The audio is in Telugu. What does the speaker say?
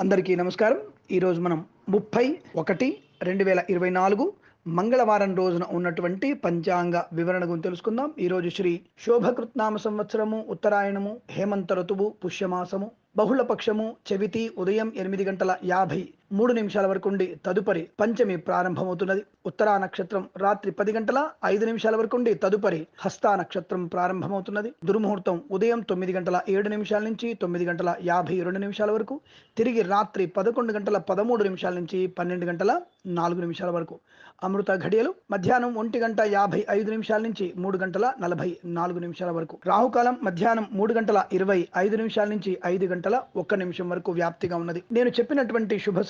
అందరికీ నమస్కారం. ఈరోజు మనం ముప్పై ఒకటి రెండు వేల ఇరవై నాలుగు మంగళవారం రోజున ఉన్నటువంటి పంచాంగ వివరణ గురించి తెలుసుకుందాం. ఈరోజు శ్రీ శోభకృత్నామ సంవత్సరము ఉత్తరాయణము హేమంత ఋతువు పుష్యమాసము బహుళపక్షము చెవితి ఉదయం ఎనిమిది గంటల యాభై మూడు నిమిషాల వరకు ఉండి తదుపరి పంచమి ప్రారంభమవుతున్నది. ఉత్తరా నక్షత్రం రాత్రి పది గంటల ఐదు నిమిషాల వరకు ఉండి తదుపరి హస్తా నక్షత్రం ప్రారంభమవుతున్నది. దుర్ముహూర్తం ఉదయం తొమ్మిది గంటల ఏడు నిమిషాల నుంచి తొమ్మిది గంటల యాభై రెండు నిమిషాల వరకు తిరిగి రాత్రి పదకొండు గంటల పదమూడు నిమిషాల నుంచి పన్నెండు గంటల నాలుగు నిమిషాల వరకు. అమృత ఘడియలు మధ్యాహ్నం ఒంటి గంట యాభై ఐదు నిమిషాల నుంచి మూడు గంటల నలభై నాలుగు నిమిషాల వరకు. రాహుకాలం మధ్యాహ్నం మూడు గంటల ఇరవై ఐదు నిమిషాల నుంచి ఐదు గంటల ఒక్క నిమిషం వరకు వ్యాప్తిగా ఉన్నది. నేను చెప్పినటువంటి శుభ